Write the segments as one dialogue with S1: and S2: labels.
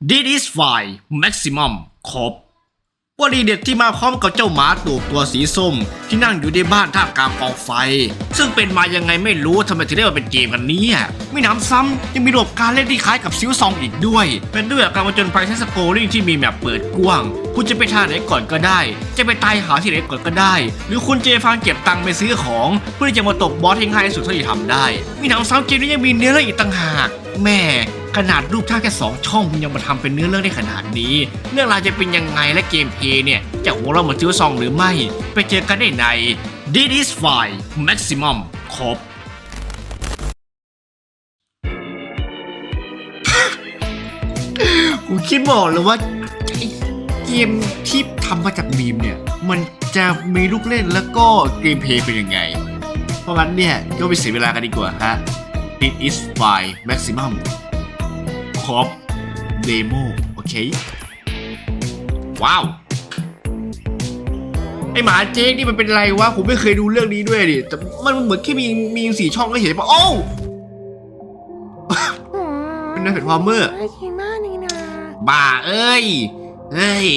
S1: This is fine maximum ครบวลีเด็ดที่มาพร้อมกับเจ้าหมาตูบตัวสีส้ม ที่นั่งอยู่ในบ้านท่ามกลางกองไฟ ซึ่งเป็นมายังไงไม่รู้ทำไมถึงได้มาเป็นเกมกันนี้ไม่น้ำซ้ำยังมีระบบการเล่นที่คล้ายกับซิวซองอีกด้วย เป็นด้วยการมาจนภัยใช้สโกลิ่งที่มีแมปเปิดกว้าง คุณจะไปท่าไหนก่อนก็ได้ จะไปตายหาที่ไหนก่อนก็ได้ หรือคุณจะฟังเก็บตังค์ไปซื้อของ เพื่อที่จะมาตบบอสให้ง่ายที่สุดเท่าที่ทำได้มีนังซ้ำเกมนี้ยังมีเนื้อเรื่องอีกต่างหาก แม่ขนาดรูปท่าแค่สองช่องคุณยังมาทำเป็นเนื้อเรื่องได้ขนาดนี้ เรื่องราวจะเป็นยังไงและเกมเพย์เนี่ยจะหัวเราเหมือนซิวซองหรือไม่ ไปเจอกันได้ใน This is f i maximum ครบผมคิดบอกเลยว่าเกมที่ทำมาจากมีมเนี่ย มันจะมีลูกเล่นแล้วก็เกมเพย์เป็นยังไง เพราะงั้นเนี่ยก็ไปเสียเวลากันดีกว่าฮะ It is fine maximum ครบเดโมโอเค ว้าว ไอหมาเจ๊กนี่มันเป็นไรวะ ผมไม่เคยดูเรื่องนี้ด้วยดิ แต่มันเหมือนแค่มีมีสี่ช่องก็เห็นปะโอ้วเป็นนักเห็นความเมื่อ
S2: น่ากินมากเลยนะ
S1: บ้าเอ้ย เฮ้ย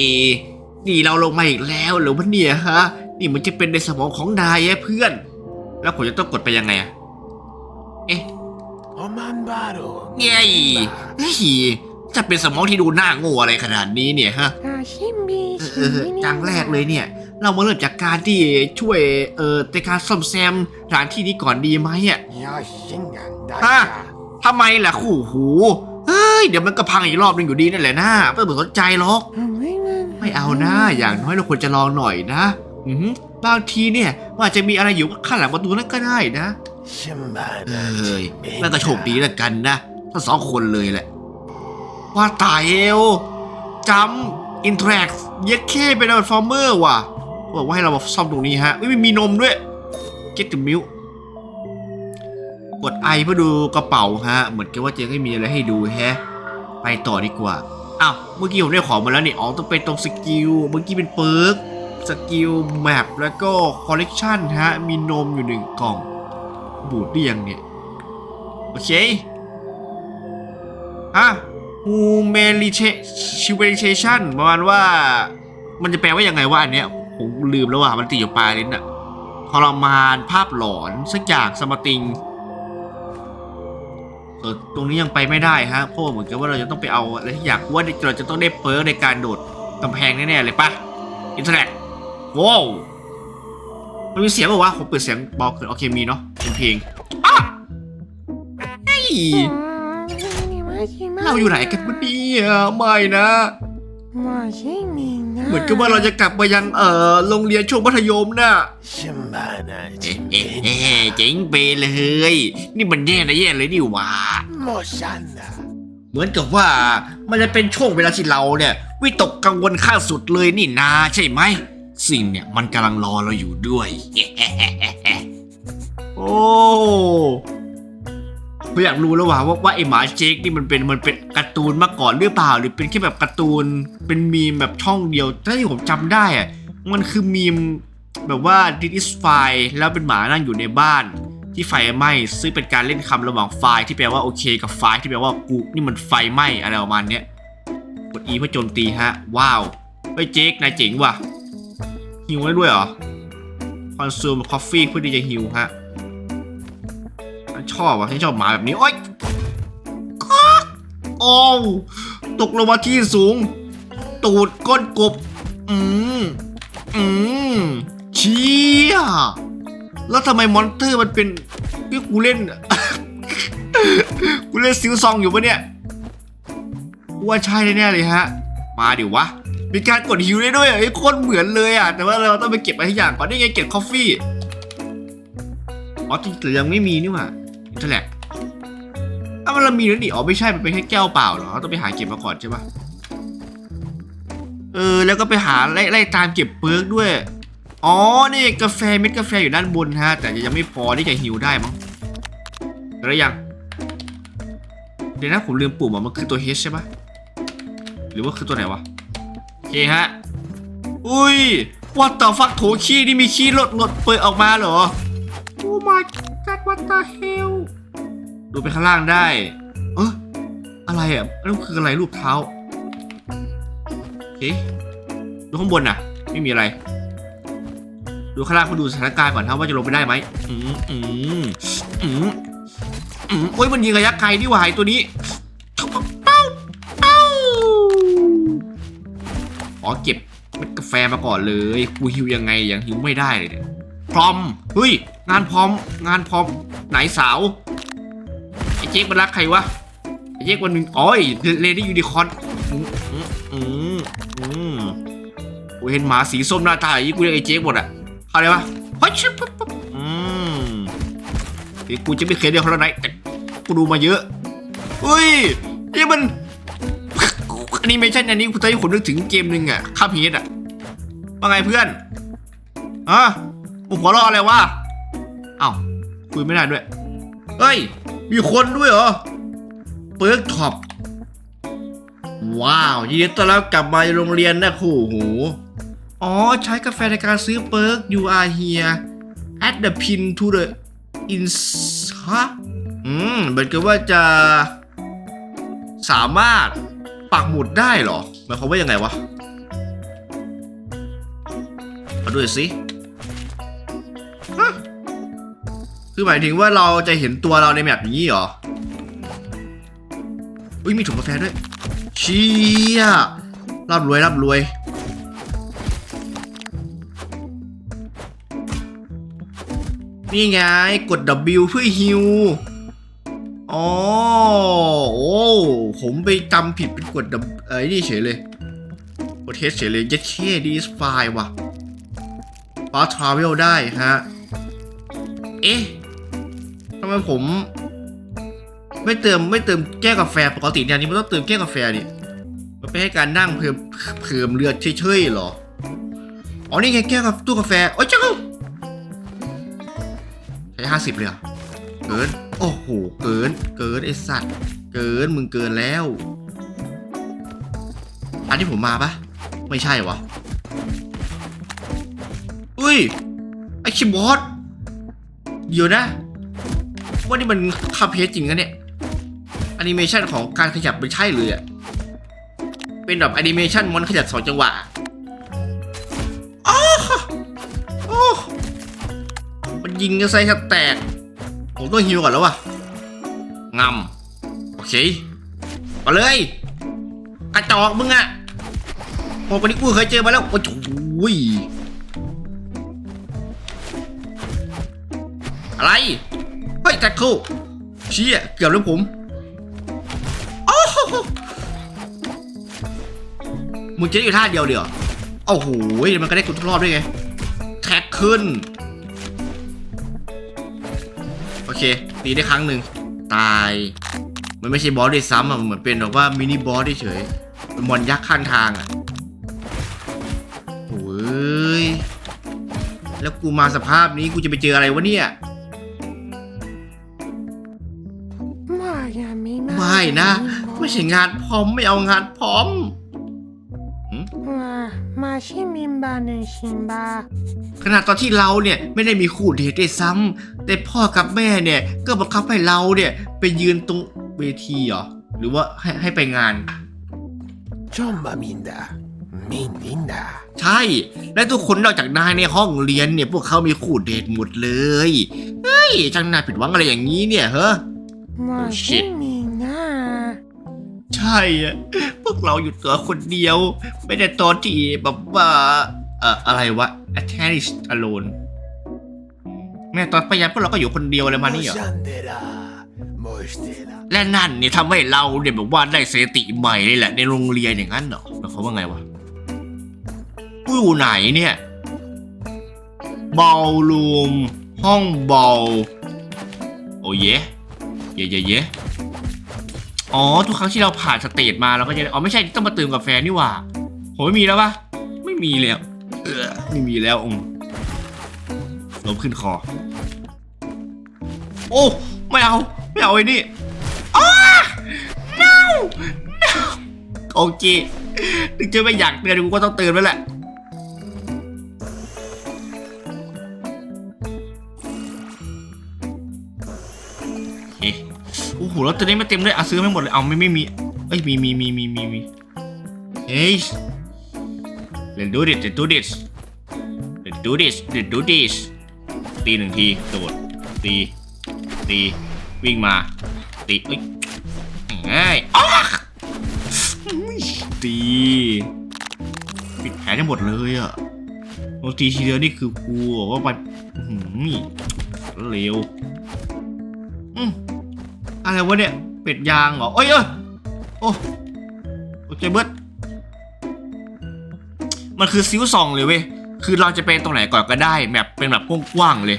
S1: นี่เราลงมาอีกแล้วเหรือวะเนี่ยฮะ นี่มันจะเป็นในสมองของนายแอะเพื่อน แล้วผมจะต้องกดไปยังไงอะเอ๊ะ
S3: อมันบาโด
S1: เย้ยเฮ้จะเป็นสมองที่ดูหน้าโง่อะไรขนาดนี้เนี่ยฮะ
S2: อาชิมบีชิม
S1: อ
S2: บีา
S1: งแรกเลยเนี่ย เรามาเริ่มจากการที่ช่วยเอ่อในการซ่อมแซมสถานที่นี้ก่อนดีไหมอะ
S3: ยอชิงกัน
S1: ได้ฮะ ทำไมล่ะคู่หูเอ้ยเดี๋ยวมันก็พังอีกรอบหนึงอยู่ดีนั่นแหละนะไม่เบื่อสนใจหรอก
S2: ไม่
S1: เอานะ อย่างน้อยเราควรจะลองหน่อยนะ อืมบางทีเนี่ยอาจจะมีอะไรอยู่ข้างหลังประตูนั่นก็ได้นะ เอ
S3: ら้
S1: ยน่าจะโชคดีแล้วกันนะทั้งสองคนเลยแหละ ว่าตายเอวจัมอินทรักเย็ดเข้เป็นอัลฟอร์เมอร์ว่ะบอกว่าให้เรามาซ่อมตรงนี้ฮะไม่มีนมด้วย get the milk กดไอเพื่อดูกระเป๋าฮะ เหมือนกับว่าจะไม่มีอะไรให้ดูแฮะ ไปต่อดีกว่าอ้าวเมื่อกี้ผมได้ของมาแล้วนี่อ๋อต้องไปตรงสกิลเมื่อกี้เป็นเปิร์กสกิลแมปแล้วก็คอลเลกชันฮะ มีนมอยู่หนึ่งกล่อง บูดได้ยังเนี่ย โอเคฮะ humanization ประมาณว่า มันจะแปลว่ายังไงว่าอันเนี้ยผมลืมแล้วว่ามันติดอยู่ปลายลิ้นอะทรมานภาพหลอนสักอย่างสมติงเออตรงนี้ยังไปไม่ได้ฮะเพราะเหมือนกับว่าเราจะต้องไปเอาอะไรที่อยากว่าเราจะต้องได้เปิร์กในการโดดกำแพงแน่ๆเลยปะอินเทอร์เน็ตว้าว มันมีเสียงบอกว่าผมเปิดเสียงเบาเกินโอเคมีเนาะเป็นเพลงเราอยู่ไหนกันวะเนี่ยไม่นะเหมือนกับว่าเราจะกลับไปยังเอ่อโรงเรียนช่วงมัธยมน่ะเอ๊ะเอ๊ะเจ๋งไปเลย นี่มันแย่นะแย่เลยนี่หว่าเหมือนกับว่ามันจะเป็นช่วงเวลาที่เราเนี่ยวิตกกังวลข้าสุดเลยนี่นาใช่ไหม สิ่งเนี่ยมันกำลังรอเราอยู่ด้วย โอ้ผมอยากรู้แล้วว่าว่าไอหมาเจคนี่มันเป็นมันเป็นการ์ตูนมาก่อนหรือเปล่า หรือเป็นแค่แบบการ์ตูน เป็นมีมแบบช่องเดียวถ้าที่ผมจำได้อะมันคือมีมแบบว่าดิสไฟแล้วเป็นหมานั่งอยู่ในบ้านที่ไฟไหม้ซึ่งเป็นการเล่นคำระหว่างไฟที่แปลว่าโอเคกับไฟที่แปลว่ากูนี่มันไฟไหม้อะไรประมาณเนี้ยกด E เพื่อโจมตีฮะ ว้าวเฮ้เจคนายเจ๋งว่ะ ฮิวได้ด้วยเหรอ consume coffee เพื่อที่จะฮิวฮะชอบว่ะฉันชอบหมาแบบนี้ โอ๊ยอกโอ้วตกลงมาที่สูง ตูดก้นกบ อืม อืม เชี่ย แล้วทำไมมอนเตอร์มันเป็นที่กูเล่น กูเล่นซิวซองอยู่ปะเนี่ยว่าใช่แน่เลยฮะ มาดิวะ มีการกดฮิวได้ด้วยไอ้โคตรเหมือนเลยอะ แต่ว่าเราต้องไปเก็บอะไรทุกอย่างก่อนนี่ไงเก็บคอฟฟี่อ๋อจริงแต่ยังไม่มีนี่หว่าอินเทอร์แลกอ้าวมันเรามีแล้วดิอ๋อไม่ใช่ มันเป็นแค่แก้วเปล่าเหรอ ต้องไปหาเก็บมาก่อนใช่ปะเออ แล้วก็ไปหาไล่ไล่ตามเก็บเปิร์กด้วย อ๋อ นี่กาแฟเม็ดกาแฟอยู่ด้านบนฮะ แต่ยังไม่พอที่จะฮิวได้มั้งแล้วยัง เดี๋ยวนะผมลืมปุ่มอะมันคือตัว H ใช่ปะหรือว่าคือตัวไหนวะ เคฮะ อุ้ย what the fuck โถขี้นี่มีขี้หลดหลดเปิดออกมาเหรอ Oh my god what the hell ดูไปข้างล่างได้ เอออะไรอะนั่นคืออะไรรูปเท้าเอ๊ะดูข้างบนน่ะ ไม่มีอะไร ดูข้างล่างเขาดูสถานการณ์ก่อนครับว่าจะลงไปได้ไหมอืมอืมอืมอืมโอ้ยมันยิงระยะไกลนี่หว่าไอ้ตัวนี้ เก็บเม็ดกาแฟมาก่อนเลยกูหิวยังไงยังหิวไม่ได้เลยเนี่ยพร้อมเฮ้ยงานพร้อมงานพร้อมไหนสาวไอ้เจ๊กมันรักใครวะไอ้เจ๊กมันอ๋อยเลดี้ยูนิคอร์นอืมอืมกูเห็นหมาสีส้มหน้าตาอย่างนี้กูเรียกไอ้เจ๊กหมดอะเข้าใจปะเฮ้ยชิบปุ๊บปุ๊บอืมทีกูจะไม่เคยเรียกเขาแล้วไหนแต่กูดูมาเยอะเฮ้ยนี่มัน อันนี้ไม่ใช่อันนี้กูตอนนี้ผมนึกถึงเกมหนึ่งอะข้ามเฮดอะว่าไงเพื่อนอะมึงหัวเราะอะไรวะเอ้าคุยไม่ได้ด้วยเฮ้ย มีคนด้วยเหรอ เปิร์กท็อป ว้าว ยินดีต้อนรับกลับมาโรงเรียนนะคู่หู อ๋อ ใช้กาแฟในการซื้อเปิร์ก you are here add the pin to the in ฮะอืมเหมือนกับว่าจะสามารถ ปักหมุดได้เหรอหมายความว่ายังไงวะมาดูสิคือหมายถึงว่าเราจะเห็นตัวเราในแมปอย่างนี้เหรออุ้ยมีถุงกาแฟด้วยเชี่ยร่ำรวยร่ำรวยนี่ไงกด W เพื่อฮิว อ๋อโอ้ผมไปจำผิดเป็นกด W เอ้ยนี่เฉยเลยกดเทสเฉยเลยยัดเช่ดีสไฟล์ว่ะฟาทราเวลได้ฮะ เอ๊ะทำไมผม ไม่เติมไม่เติมแก้วกาแฟปกติเนี่ยนี้มันต้องเติมแก้วกาแฟดิมันไม่ให้การนั่งเพิ่มเพิ่มเลือดเฉยๆหรอ อ๋อนี่ไงแก้วกับตู้กาแฟ โอ้ยเจ้าใช้ห้าสิบเลยเหรอเกิน โอ้โห เกิน เกินไอสัตว์ เกินมึงเกินแล้ว อันที่ผมมาปะไม่ใช่วะอุ้ย ไอคิมบอสเดี๋ยวนะ ว่านี่มันคาเพจจริงนะเนี่ยแอนิเมชันของการขยับไม่ใช่เลยอะเป็นแบบแอนิเมชันมอนขยับสองจังหวะอ้อโอ้มันยิงกันใส่แทบแตก ผมต้องฮิวก่อนแล้ววะงำโอเคมาเลย กระจอกมึงอะโอ้คนนี้กูเคยเจอมาแล้ว โอ้โหยอะไร เฮ้ยแท็กเกิลเชี่ยเกือบแล้วผมโอ้โหมึงเจะอยู่ท่าเดียวเดียวโอ้โหมันก็ได้กุทุกรอบด้วยไง แท็กขึ้น เคตีได้ครั้งหนึ่งตาย มันไม่ใช่บอสด้วยซ้ำอะมันเหมือนเป็นแบบว่ามินิบอสเฉยๆเป็นมอนยักษ์ข้างทางอะโอ้ยแล้วกูมาสภาพนี้กูจะไปเจออะไรวะเนี่ย
S2: มาอย่ามีมา
S1: ไม่นะ ไม่ใช่งานพร้อมไม่เอางานพร้อม
S2: มามา ชิมิมบาหนึ่งชิมบา
S1: ขนาดตอนที่เราเนี่ยไม่ได้มีคู่เดทด้วยซ้ำแต่พ่อกับแม่เนี่ยก็บังคับให้เราเนี่ยไปยืนตรงเวทีเหรอหรือว่าให้ให้ไปงาน
S3: จอมบามินดามินดินดา
S1: ใช่ และทุกคนนอกจากนายในห้องเรียนเนี่ยพวกเขามีคู่เดทหมดเลยเฮ้ยช่างน่าผิดหวังอะไรอย่างนี้เนี่ยเฮ้อ
S2: มา
S1: Oh,
S2: ชิ
S1: shit
S2: มินะ
S1: ใช่อะพวกเราอยู่ตัวคนเดียว ไม่ได้ตอนที่แบบว่าเอ่ออะไรวะ attached alone แม่ตอนพยายัดพวกเราก็อยู่คนเดียวเลยมานี่เหรอ และนั่นเนี่ยทำให้เราเนี่ยแบบว่าได้สติใหม่เลยแหละ ในโรงเรียนอย่างนั้นเหรอหมายความว่าไงวะกูอยู่ไหนเนี่ยบอลรูมห้องบอลโอ้ยเย่เย่เย่ อ๋อ ทุกครั้งที่เราผ่านสเตจมาเราก็จะอ๋อไม่ใช่ต้องมาเติมกาแฟนี่หว่าโหไม่มีแล้วปะไม่มีแล้วเออไม่มีแล้วองลมขึ้นคอ โอ้ ไม่เอา ไม่เอาไอ้นี่อ้า no no โอเค ถึงจะไม่อยากเตือนกูก็ต้องเตือนไว้แหละ แล้วตัวนี้ไม่เต็มเลยอะซื้อไม่หมดเลยเอาไม่ไม่มีเอ้ยมีมีมีมีมีมีเฮ้ย let's do this let's do this let's do this let's do this ตีหนึ่งทีโดดตีตีวิ่งมาตีเอ้ยง่ายอ๊อกตีปิดแผลได้หมดเลยอะโนตีทีเดียวนี่คือกูบอกว่ามันอื้อหือเร็ว อะไรวะเนี่ยเป็ดยางเหรอโอ้ยเอ้ยโอ้โอเคเบิร์ดมันคือซิวซองเลยเว้ยคือเราจะเป็นตรงไหนก่อนก็ได้แมปเป็นแบบกว้างๆเลย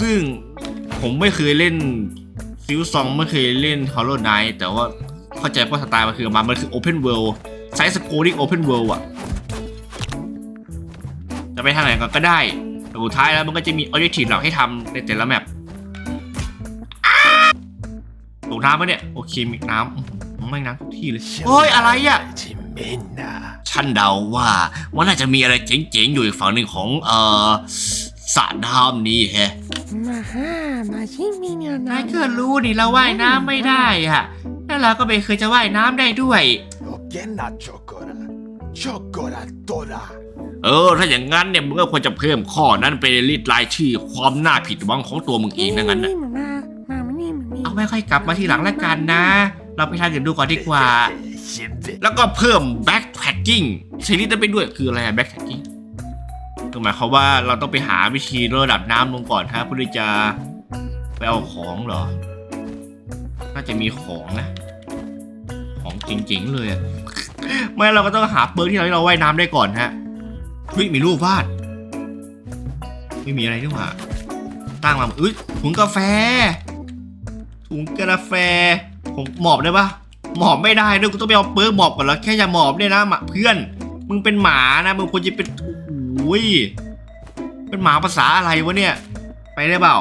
S1: ซึ่งผมไม่เคยเล่นซิวซองไม่เคยเล่น Hollow Knight แต่ว่าเข้าใจว่าสไตล์มันคือมามันคือ Open World ไซส์สโคดิ้ง Open World อะจะไปทางไหนก่อนก็ได้แต่สุดท้ายแล้วมันก็จะมี Objective หลักให้ทำในแต่ละแมป น้ำปะเนี่ย โอเคมีน้ำอื้อหือไม่น้ำทุกที่เลยเฮ้ยอะไรอะ
S3: จิมเมนนา
S1: ฉันเดาว่าว่าน่าจะมีอะไรเจ๋งๆอยู่อีกฝั่งหนึ่งของเอ่อสระน้ำนี้แฮะ
S2: มาฮ่ามาชิมิเนีย
S1: นายก็รู้นี่เราว่ายน้ำไม่ได้อะแล้วเราก็ไม่เคยจะว่ายน้ำได้ด้วย
S3: โอเคนะช็อกโกแลตช็อกโกแลตโตลา
S1: เออ ถ้าอย่างนั้นเนี่ยมึงก็ควรจะเพิ่มข้อนั้นไปในลิสต์รายชื่อความน่าผิดหวังของตัวมึงเองนะงั้นนะ ไม่ค่อยกลับมาทีหลังล้วกันนะ เราไปทางอื่นดูก่อนดีกว่า แล้วก็เพิ่ม backpacking ใช้ลิสต์นั้นไปด้วยคืออะไรอะ backpacking ก็หมายความว่าเราต้องไปหาวิธีระดับน้ำลงก่อนฮะเพื่อที่จะไปเอาของเหรอ น่าจะมีของนะ ของจริงๆเลยไม่เราก็ต้องหาเปิร์กที่เราให้เราว่ายน้ำได้ก่อนฮะเฮ้ยมีรูปวาด ไม่มีอะไรนี่หว่าตั้งมาอุ้ยถุงกาแฟ ถุงกาแฟผมหมอบได้ปะหมอบไม่ได้ด้วยกูต้องไปเอาเปิร์กหมอบก่อนแล้วแค่อย่าหมอบเนี่ยนะหมาเพื่อน มึงเป็นหมานะมึงควรจะเป็นโอ้ยเป็นหมาภาษาอะไรวะเนี่ย ไปได้เปล่า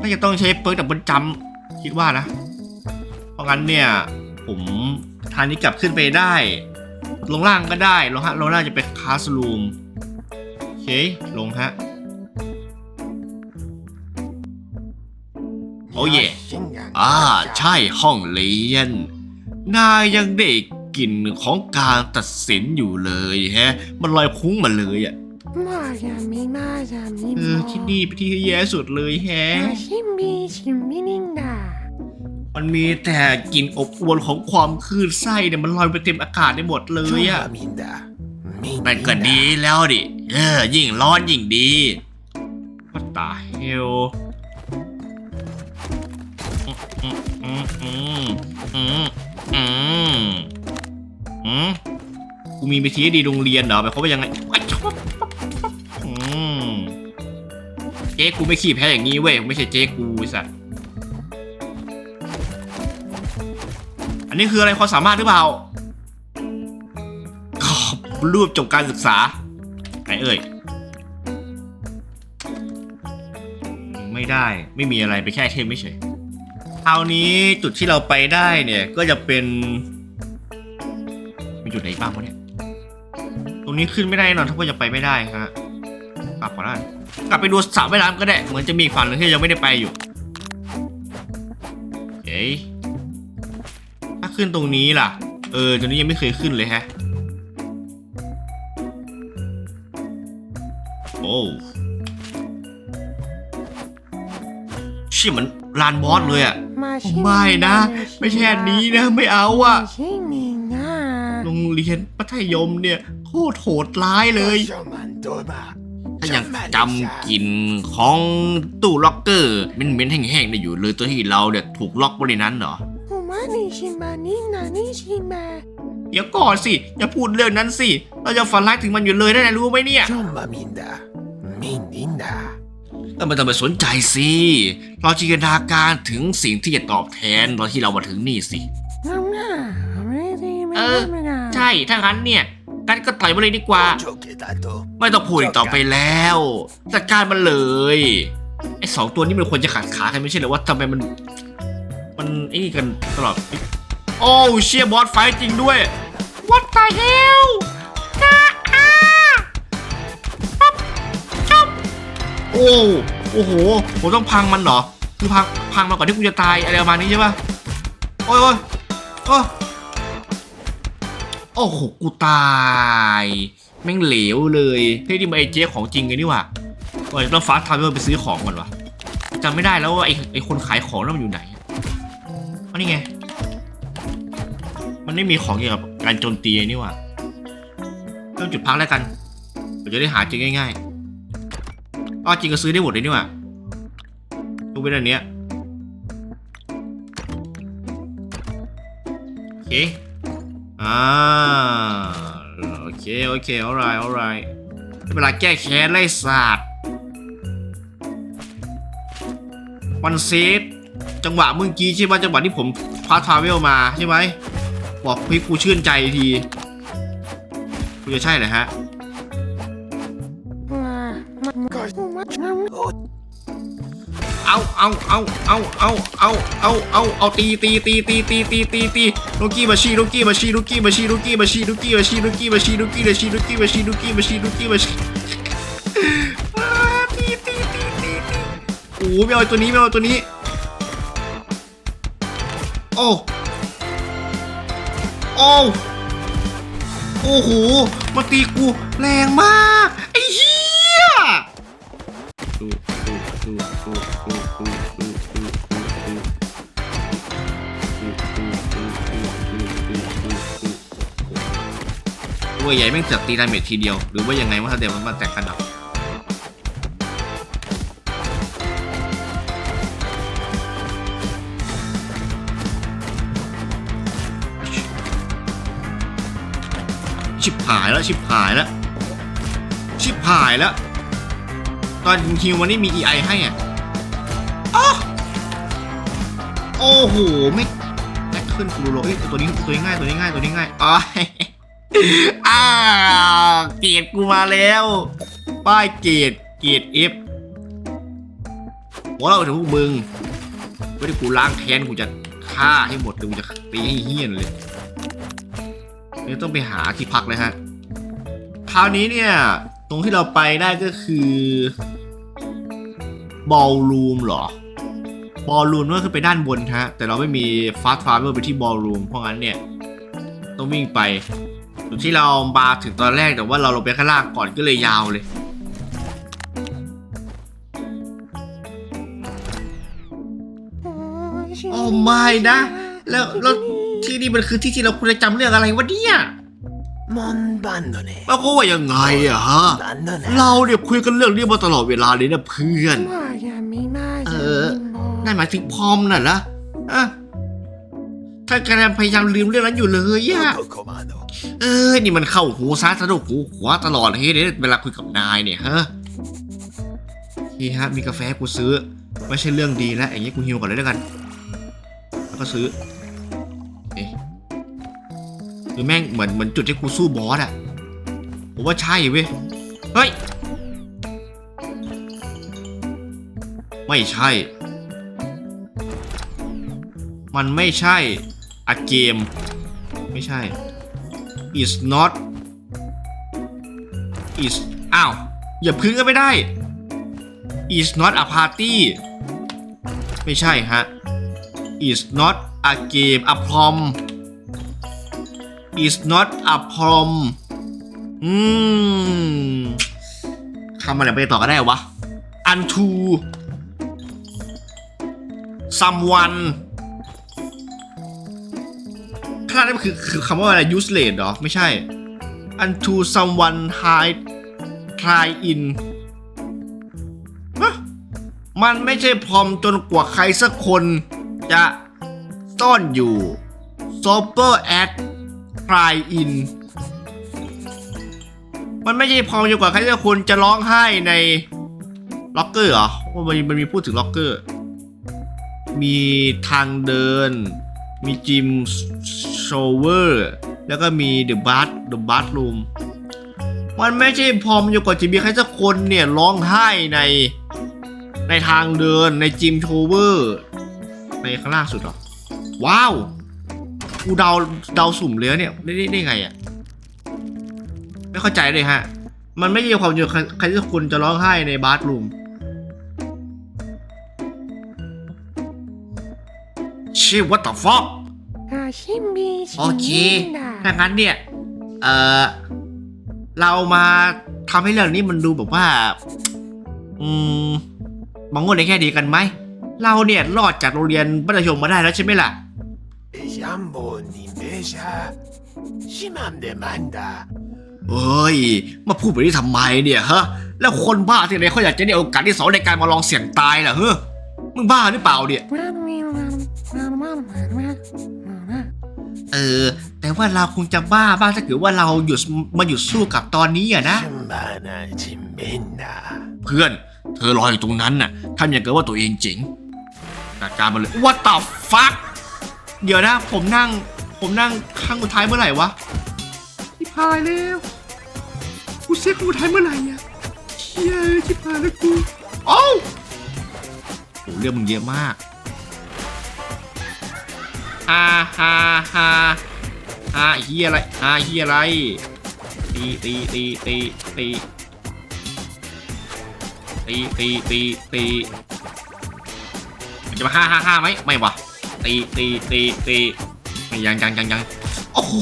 S1: น่าจะต้องใช้เปิร์กดับบิลจัมป์คิดว่านะ เพราะงั้นเนี่ยผมทางนี้กลับขึ้นไปได้ ลงล่างก็ได้ลงฮะลงล่างจะเป็นคลาสรูมโอเคลงฮะ โอ้เย่อ่า ใช่ห้องเรียน นายยังได้กลิ่นของการตัดสินอยู่เลยแฮะ มันลอยคุ้งมาเลยอะ
S2: มาอย่ามีมาอย่ามี
S1: เออที่นี่เป็นที่ที่แย่สุดเลยแฮะ
S2: มาชิมิชิมินินดา
S1: มันมีแต่กลิ่นอบอวลของความคลื่นไส้เนี่ยมันลอยไปเต็มอากาศได้หมดเล
S3: จอย
S1: อะ
S3: มินดามิน
S1: นั่นก็ดีแล้วดิ เออ ยิ่งร้อนยิ่งดี ก็ตายเฮล อืมอืมอืมอืมอืมอืมกูมีวิธีให้ดีโรงเรียนเหรอหมายความว่ายังไงอืมเจ๊กูไม่ขี้แพ้อย่างนี้เว้ยไม่ใช่เจ๊กูไอ้สัสอันนี้คืออะไรความสามารถหรือเปล่าขอบรูปจบการศึกษาไหนเอ่ยไม่ได้ไม่มีอะไรไปแค่เทมไม่เฉย คราวนี้จุดที่เราไปได้เนี่ยก็จะเป็นมีจุดไหนบ้างวะเนี่ย ตรงนี้ขึ้นไม่ได้แน่นอนถ้าว่าจะไปไม่ได้ฮะกลับก่อนนะกลับไปดูสระว่ายน้ำก็ได้เหมือนจะมีอีกฝั่งหนึงที่ยังไม่ได้ไปอยู่เฮ้ยถ้าขึ้นตรงนี้ล่ะ เออตรงนี้ยังไม่เคยขึ้นเลยฮะ โอ้เชี่ยเหมือนลานบอสเลยอะ
S2: มาชิ
S1: ไม่นะ ไม่ใช่อันนี้นะ ไม่เอาอะ
S2: มาชิมินา
S1: โรงเรียนมัธยมเนี่ยโคตรโหดร้ายเลย
S3: จอมันโดมา
S1: ถ้ายังจำกลิ่นของตู้ล็อกเกอร์เหม็นๆแห้งๆได้อยู่เลยตัวที่เราเนี่ยถูกล็อกไว้ในนั้นเหรอ
S2: โอมานิชิมานินานิชิมา
S1: เดี๋ยวก่อนสิ อย่าพูดเรื่องนั้นสิ เราจะฝันร้ายถึงมันอยู่เลยได้ไงรู้ไหมเนี่ย
S3: จอมามินดามินดินดา
S1: ก็ไม่ต้องไปสนใจสิเราจินตนาการถึงสิ่งที่จะตอบแทนตอนที่เรามาถึงนี่สิ
S2: น้ำหน้าไม่ดีไม่
S1: เอ
S2: ได้
S1: อ
S2: ไม่ได้
S1: ใช่ ถ้างั้นเนี่ยกันก็ต่อยมาเลยดีกว่า
S3: โจเกตาโต
S1: ไม่ต้องพูดอีกต่อไปแล้วจัดการมันเลยไอ้สองตัวนี้มันควรจะขัดขากันไม่ใช่เหรอว่าทำไมมัน มันไอ้นี่กันตลอด โอ้เชียบอสไฟท์จริงด้วย What the hell โอ้โอ้โห ผมต้องพังมันเหรอ คือพังพังมาก่อนที่กูจะตายอะไรประมาณนี้ใช่ปะโอ้ยโอ้ยโอ้โอ้โห กูตาย แม่งเหลวเลยเฮ้ยนี่มันไอเจ๊ของจริงเลยนี่หว่าก่อนจะต้องฟาสทาวเวอร์ไปซื้อของก่อนวะจำไม่ได้แล้วว่าไอไอคนขายของนั่นมันอยู่ไหนอันนี้ไง มันไม่มีของเกี่ยวกับการโจมตีนี่หว่าเริ่มจุดพักแล้วกันเดี๋ยวจะได้หาเจอง่ายๆ อ้อจริงก็ซื้อได้หมดเลยนี่หว่าดูเป็นอันเนี้ยโอเคอ่าโอเค โอเค alright alright ได้เวลาแก้แค้นไล่ศาสตร์วันเซฟจังหวะเมื่อกี้ใช่ไหมจังหวะที่ผมพาทาเวลมาใช่ไหมบอกพี่กูชื่นใจทีกูจะใช่เหรอฮะ เอาเอาเอาเอาเอาเอาเอาเอาเอาตีตีตีตีตีตีตีตีลูกี้มาชีลูกี้มาชีลูกี้มาชีลูกี้มาชีลูกี้มาชีลูกี้มาชีลูกี้มาชีลูกี้มาชีลูกี้มาชีลูกี้มาชีตีตีตีตีตีโอ้ไม่เอาตัวนี้ไม่เอาตัวนี้ โอ้โอ้โอ้โหมาตีกูแรงมากไอ้เหี้ ตัวใหญ่แม่งเสือกตีดาเมจทีเดียว หรือว่ายังไงว่าเดี๋ยวมันมาแตกกันเอาชิบหายแล้ว ชิบหายแล้ว ชิบหายแล้ว ตอนฮิวมันนี่มี EI ให้อะอ้อโอ้โห ไม่แจ็คขึ้นกูโรเอ้ยตัวนี้ตัวนี้ง่ายตัวนี้ง่ายตัวนี้ง่ายอ๋อ อ้าเกียรติกูมาแล้ว ป้ายเกียรติเกียรติเอฟหัวเราถึงพวกมึงไม่ได้กูล้างแค้นกูจะฆ่าให้หมดเลยกูจะตีให้เฮี้ยนเลยเนี่ยต้องไปหาที่พักเลยฮะ คราวนี้เนี่ย ตรงที่เราไปได้ก็คือบอลรูมเหรอบอลรูมก็คือไปด้านบนฮะ แต่เราไม่มีฟาสต์ฟาร์เมอร์ไปที่บอลรูมเพราะงั้นเนี่ย ต้องวิ่งไป อยู่ที่เรามาถึงตอนแรกแต่ว่าเราลงไปข้างล่างก่อนก็เลยยาวเลย โอ้ไม่นะ แล้วแล้วที่นี่มันคือที่ที่เราควรจะจำเรื่องอะไรวะเนี่ย
S3: มันบัน먼반도 네.
S1: แล้วก็ว่ายังไงอะฮะ.เราเนี่ยคุยกันเรื่องนี้มาตลอดเวลาเลยนะเพื่อน
S2: 어.
S1: นั่นหมายถึงพอมน่ะนะอะ ท่านกำลังพยายามลืมเรื่องนั้นอยู่เลยอะเออ นี่มันเข้าหูซ้ายทะลุหูขวาตลอดเลยเนี่ยเวลาคุยกับนายเนี่ยฮะทีฮะมีกาแฟกูซื้อ ไม่ใช่เรื่องดีแล้วอย่างงี้ยกูหิวก่อนเลยแล้วกัน แล้วก็ซื้อเอ๊ะคือแม่งเหมือนเหมือนจุดที่กูสู้บอสอะผมว่าใช่เว้ยเฮ้ยไม่ใช่ มันไม่ใช่ อะเกมไม่ใช่ is not is อ้าว อย่าพึ่งก็ไม่ได้ is not a party ไม่ใช่ฮะ is not a game a prom is not a prom อืมคำอะไรไปต่อก็ได้วะ unto someone คาดว่าคือคือคำว่าอะไร useless เหรอ ไม่ใช่ unto someone hide try in มันไม่ใช่พรอมจนกว่าใครสักคนจะซ่อนอยู่ super at try in มันไม่ใช่พรอมจนกว่าใครสักคนจะร้องไห้ในล็อกเกอร์เหรอว่ามันมีพูดถึงล็อกเกอร์ มีทางเดิน มีจิม โชเวอร์ แล้วก็มีเดอะบัสเดอะบัสรูมมันไม่ใช่พอมอยู่กว่าจะมีใครสักคนเนี่ยร้องไห้ในในทางเดินในจิมโชเวอร์ ในข้างล่างสุดหรอ ว้าวกูเดาเดาสุ่มเลยเนี่ยได้ได้ไงอะ่ะ ไม่เข้าใจเลยฮะ มันไม่ใช่ความอยู่ใครใครสักคนจะร้องไห้ในบาร์รูมชิ what the fuck
S2: อา ชิมีชิ
S1: โอเค
S2: ดั
S1: งนั้นเนี่ย เออเรามาทำให้เรื่องนี้มันดูแบบว่า อืมมองโง่ในแค่ดีกันไหม เราเนี่ยรอดจากโรงเรียนประยมมาได้แล้วใช่ไหมล่ะ
S3: 얌보니 메샤 심함대 만다
S1: เอ้ย มาพูดแบบนี้ทำไมเนี่ยฮะ แล้วคนบ้าที่ไหนเขาอยากจะได้โอกาสที่สองในการมาลองเสี่ยงตายล่ะเฮ้ยมึงบ้าหรือเปล่าเนี่ย ออ แต่ว่าเราคงจะบ้าบ้าถ้าเกิดว่าเราหยุดมาหยุดสู้กับตอนนี้อะนะ เพื่อน เธอรออยู่ตรงนั้นน่ะทำอย่างเกิดว่าตัวเองเจ๋งจัดการมาเลยว่าต่อฟักเดี๋ยวนะ ผมนั่ง ผมนั่งข้างบนท้ายเมื่อไหร่วะที่พายแล้วกูเซ็กข้าท้ายเมื่อไหร่อะเชี่ยที่พายแล้วกูโอ้โหเรื่องมึงเยอะมาก ฮาฮาฮาฮาเฮียอะไรฮาเฮียอะไร ตีตีตีตีตีตีตีตีตีมันจะมาห้าห้าห้าไหมไม่วะตีตีตีตียังยังยังยังโอ้โห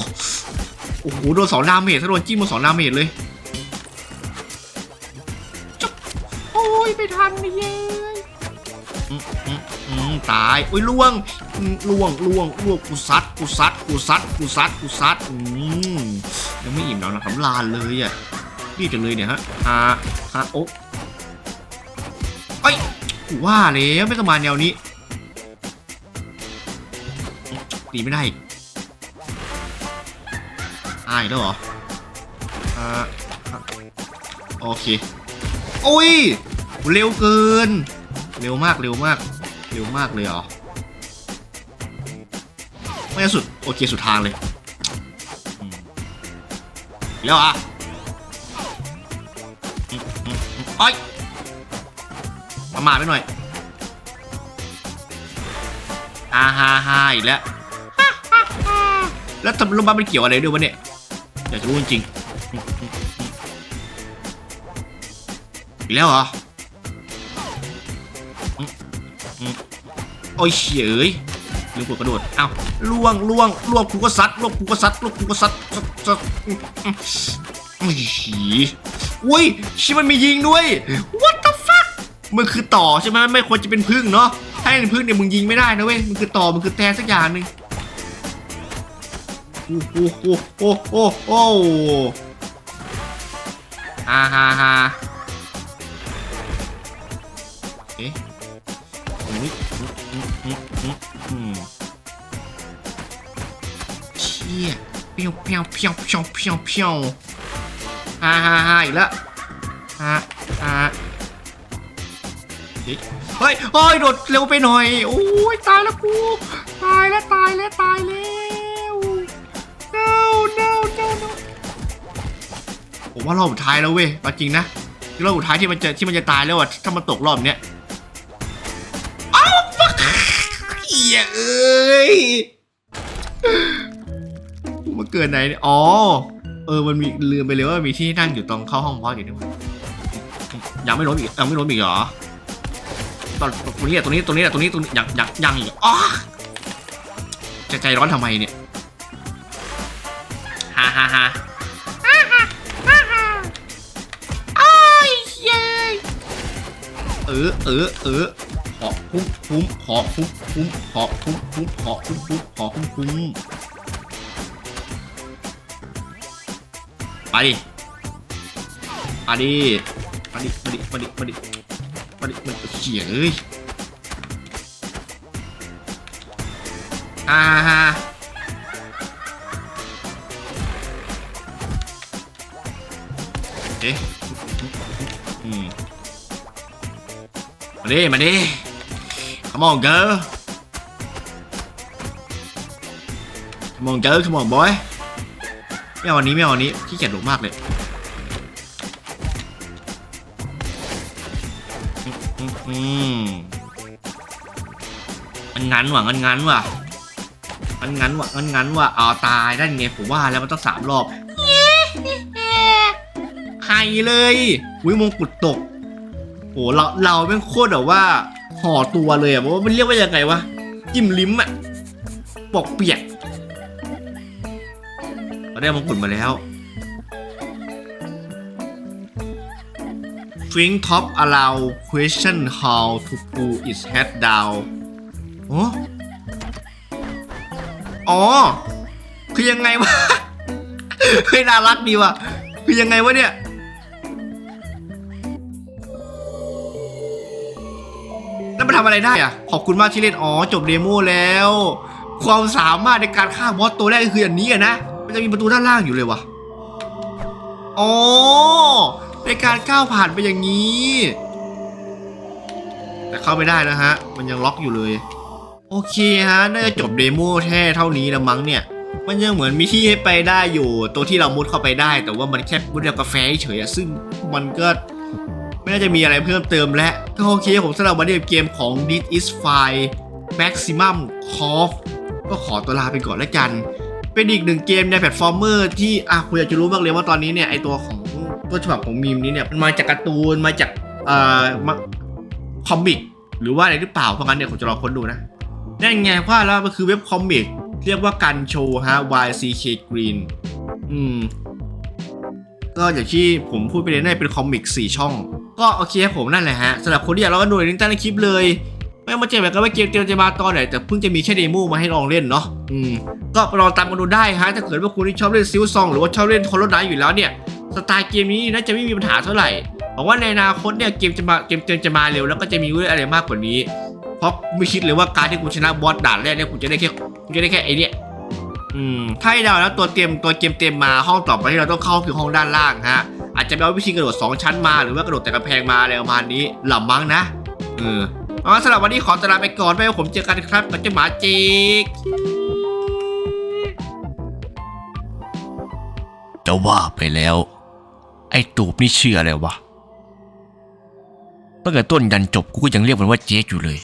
S1: โอ้โหโดนสองดาเมจถ้าโดนจิ้มมาสองดาเมจเลยจบโอ้ยไม่ทันเลยเย้ตายอุ้ยล่วง ล่วงล่วงล่วงกูซัดกูซัดกูซัดกูซัดกูซัดอืมยังไม่อิ่มแล้วนะสำลานเลยอะรีบจังเลยเนี่ยฮะฮาฮาโอ๊ะเอ้กูว่าแล้วไม่ต้องมาแนวนี้ตีไม่ได้อายแล้วเหรออ่าโอเคโอ้ยเร็วเกิน เร็วมากเร็วมาก เร็วมากเลยเหรอ ไม่สุดโอเคสุดทางเลยแล้วอะอืมอืมอืมอ้ยประมาทไปหน่อยอ่าฮ่าฮ่าอีกแล้ว แล้วทำลมบ้ามันเกี่ยวอะไรด้วยวะเนี่ย อยากจะรู้จริงอีกแล้วเหรอ โอ้ยเฉย ลืมกดกระโดดเอ้าล่วงล่วงล่วงกูก็ซัดล่วงกูก็ซัดล่วงกูก็ซัดซัดซัดอุ้ยชิมันมียิงด้วย what the fuck มันคือต่อใช่ไหมไม่ควรจะเป็นพึ่งเนาะถ้าเป็นพึ่งเนี่ยมึงยิงไม่ได้นะเว้ยมันคือต่อมันคือแทนสักอย่างหนึ่งโอ้โหโอ้โหโอ้โหโอ้โหอ่าฮ่าฮ่า เชี่ยเพียวเพียวเพียวเพียวเพียวเพียวฮ่าฮ่าฮ่าอีกแล้วฮ่าฮ่าเฮ้ยเฮ้ยโดดเร็วไปหน่อยโอ้ยตายแล้วกูตายแล้วตายแล้วตายแล้ว no no no no ผมว่ารอบสุดท้ายแล้วเว้ยเอาจริงนะรอบสุดท้ายที่มันจะที่มันจะตายแล้วอะถ้ามันตกรอบเนี้ย ยมันเกิดไหนเนี่ยอ๋อ เออ มันมีลืมไปเลยว่ามีที่นั่งอยู่ตรงเข้าห้องพอสอยู่นี่หว่ายังไม่ล้มอีกยังไม่ล้มอีกเหรอตอนตรงนี้ตรงนี้ตรงนี้ตรงนี้ตรงนี้ยังยังยังอีกอ๋อจะใจร้อนทำไมเนี่ยฮ่าฮ่าฮ่าเออเออเออขอาะคุ้มคุ้มขอคุ้มคุ้มขอคุ้มคุ้มขอคุ้มคุ้มขอคุ้มคุ้มไปดิมาดิมาดิมาดิมาดิมาดิมันมันเขียเอ้ยอ่าฮะเอ๊ะอืมมาดิมาดิ come on girl come on girl come on boy ไม่เอาอันนี้ไม่เอาอันนี้ขี้เกียจหลงมากเลยอืมอืมมันงั้นว่ะงันงั้นว่ะงั้นงั้นว่ะงันงั้นว่ะเอาตายได้ไงผมว่าแล้วมันต้องสามรอบไฮเลยวิมงกุฎตกโหเราเราเป็นโคตรแบบว่า ห่อตัวเลยอะว่ามันเรียกว่ายังไงวะจิ้มลิ้มอะปอกเปียกมาได้มงกุฎมาแล้ว Swing top allow question how to pull its head down โอ้อ๋อ คือยังไงวะ เฮ้ยน่ารักดีว่ะ คือยังไงวะเนี่ย แล้วมันทำอะไรได้อะขอบคุณมากที่เล่น อ๋อ จบเดโมแล้ว ความสามารถในการฆ่าบอสตัวแรกคืออันนี้อะนะ มันจะมีประตูด้านล่างอยู่เลยวะอ๋อ ในการก้าวผ่านไปอย่างนี้ แต่เข้าไม่ได้นะฮะ มันยังล็อกอยู่เลย โอเคฮะ น่าจะจบเดโมแค่เท่านี้ละมั้งเนี่ย มันยังเหมือนมีที่ให้ไปได้อยู่ ตัวที่เรามุดเข้าไปได้ แต่ว่ามันแค่มุดเดียวกาแฟเฉยอะซึ่งมันก็ ไม่น่าจะมีอะไรเพิ่มเติมและก็โอเคผมสำหรับวันนี้กับเกมของ This is Fine Maximum c o f ก็ขอตัวลาไปก่อนแล้วกัน เป็นอีกหนึ่งเกมในแพลตฟอร์มเมอร์ที่อะคุณอยากจะรู้บ้างเลยว่าตอนนี้เนี่ยไอตัวของตัวฉบับของมีมนี้เนี่ยมันมาจากการ์ตูนมาจากเอ่อมาคอมิกหรือว่าอะไรหรือเปล่าเพราะงั้นเนี่ยผมจะลองค้นดูนะนั่นไงว่าแล้วมันคือเว็บคอมิกเรียกว่ากันโชว์ฮะ YCK Green อืม ก็อย่างที่ผมพูดไปเลยน่าจะเป็นคอมิกสี่ช่อง ก็โอเคครับผมนั่นแหละฮะสำหรับคนที่อยากลองกันดูลิงก์ใต้ในคลิปเลย ไม่มาเจอแบบกันว่าเกมเตรียมจะมาตอนไหนแต่เพิ่งจะมีแค่เดโมมาให้ลองเล่นเนาะอืมก็ไปลองตามกันดูได้ฮะถ้าเกิดว่าคุณที่ชอบเล่นซิลซองหรือว่าชอบเล่นคอร์ลไนอยู่แล้วเนี่ยสไตล์เกมนี้น่าจะไม่มีปัญหาเท่าไหร่หวังว่าในอนาคตเนี่ยเกมจะมาเกมเกมจะมาเร็วแล้วก็จะมีเรื่องอะไรมากกว่านี้ เพราะไม่คิดเลยว่าการที่กูชนะบอสด่านแรกเนี่ยกูจะได้แค่กูจะได้แค่ไอเนี่ย อืมถ้าให้เดาแล้วตัวเตรียมตัวเกมเต็มมาห้องต่อไปที่เราต้องเข้าคือห้องด้านล่างฮะ อาจจะเป็นวิธีกระโดด2ชั้นมาหรือว่ากระโดดแต่กระแพงมาอะไรประมาณนี้หล่ำมั้งนะเออเอาสำหรับวันนี้ขอตลาไปก่อนไม่ว่าผมเจอกันครับกับเจ้าหมาจิกจะว่าไปแล้ว ไอ้ตูบนี่เชื่ออะไรวะตั้งแต่ต้นยันจบกูก็ยังเรียกมันว่าเจ๊กอยู่เลย